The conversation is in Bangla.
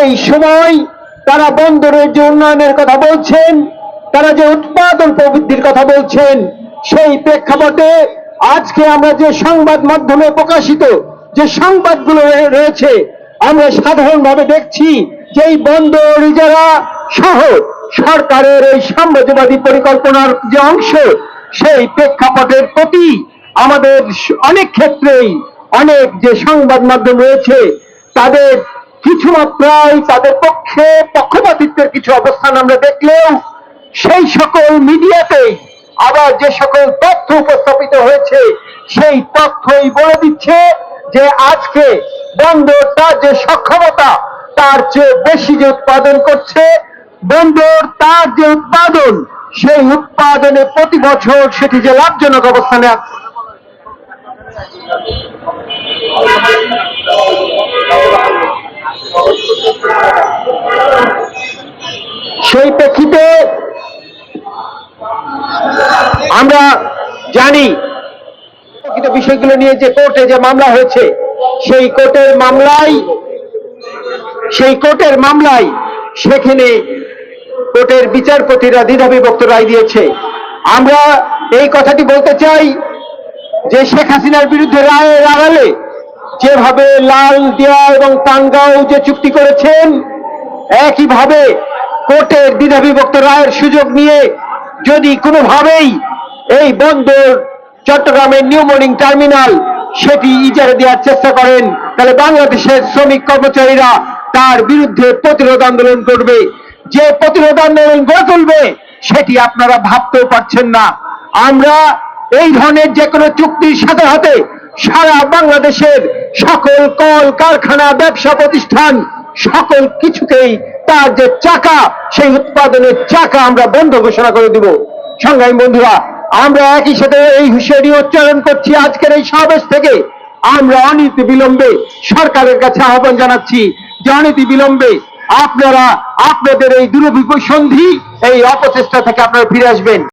সেই সময় তারা বন্দরের যে উন্নয়নের কথা বলছেন, তারা যে উৎপাদন প্রবৃদ্ধির কথা বলছেন, সেই প্রেক্ষাপটে আজকে আমরা যে সংবাদ মাধ্যমে প্রকাশিত যে সংবাদগুলো রয়ে- রয়েছে, আমরা সাধারণভাবে দেখছি যে এই বন্দর ইজারা সহ সরকারের এই সাম্রাজ্যবাদী পরিকল্পনার যে অংশ, সেই প্রেক্ষাপটের প্রতি আমাদের অনেক ক্ষেত্রেই অনেক যে সংবাদ মাধ্যম রয়েছে, তাদের কিছু মাত্রায় তাদের পক্ষে পক্ষপাতিত্বের কিছু অবস্থান আমরা দেখলেও সেই সকল মিডিয়াতেই আবার যে সকল তথ্য উপস্থাপিত হয়েছে, সেই তথ্যই বলে দিচ্ছে যে আজকে বন্দর তার যে সক্ষমতা, তার চেয়ে বেশি যে উৎপাদন করছে, বন্দর তার যে উৎপাদন, সেই উৎপাদনে প্রতি বছর সেটি যে লাভজনক অবস্থানে আছে। সেই প্রেক্ষিতে আমরা জানি বিষয়গুলো নিয়ে যে কোর্টে যে মামলা হয়েছে, সেই কোর্টের মামলায়, সেই কোর্টের মামলায় সেখানে কোর্টের বিচারপতিরা দ্বিধাবিভক্ত রায় দিয়েছে। আমরা এই কথাটি বলতে চাই যে শেখ হাসিনার বিরুদ্ধে রায়ের আড়ালে যেভাবে লাল দিয়া এবং টাঙ্গাও যে চুক্তি করেছেন, একইভাবে কোর্টের দ্বিধাবিভক্ত রায়ের সুযোগ নিয়ে যদি কোনোভাবেই এই বন্দর চট্টগ্রামের নিউ মর্নিং টার্মিনাল সেটি ইজারা দেওয়ার চেষ্টা করেন, তাহলে বাংলাদেশের শ্রমিক কর্মচারীরা তার বিরুদ্ধে প্রতিরোধ আন্দোলন করবে। যে প্রতিরোধ আন্দোলন গড়ে তুলবে, সেটি আপনারা ভাবতেও পারছেন না। আমরা এই ধরনের যে কোনো চুক্তির সাথে সাথে সারা বাংলাদেশের সকল কল কারখানা, ব্যবসা প্রতিষ্ঠান, সকল কিছুকেই তার যে চাকা, সেই উৎপাদনের চাকা আমরা বন্ধ ঘোষণা করে দিব। সংগ্রামী বন্ধুরা, আমরা একই সাথে এই হুঁশিয়ারি উচ্চারণ করছি আজকের এই সমাবেশ থেকে। আমরা অনীতি বিলম্বে সরকারের কাছে আহ্বান জানাচ্ছি। যে অনীতি বিলম্বে আপনারা, আপনাদের এই দুরভিসন্ধি এই অপচেষ্টা থেকে আপনারা ফিরে আসবেন।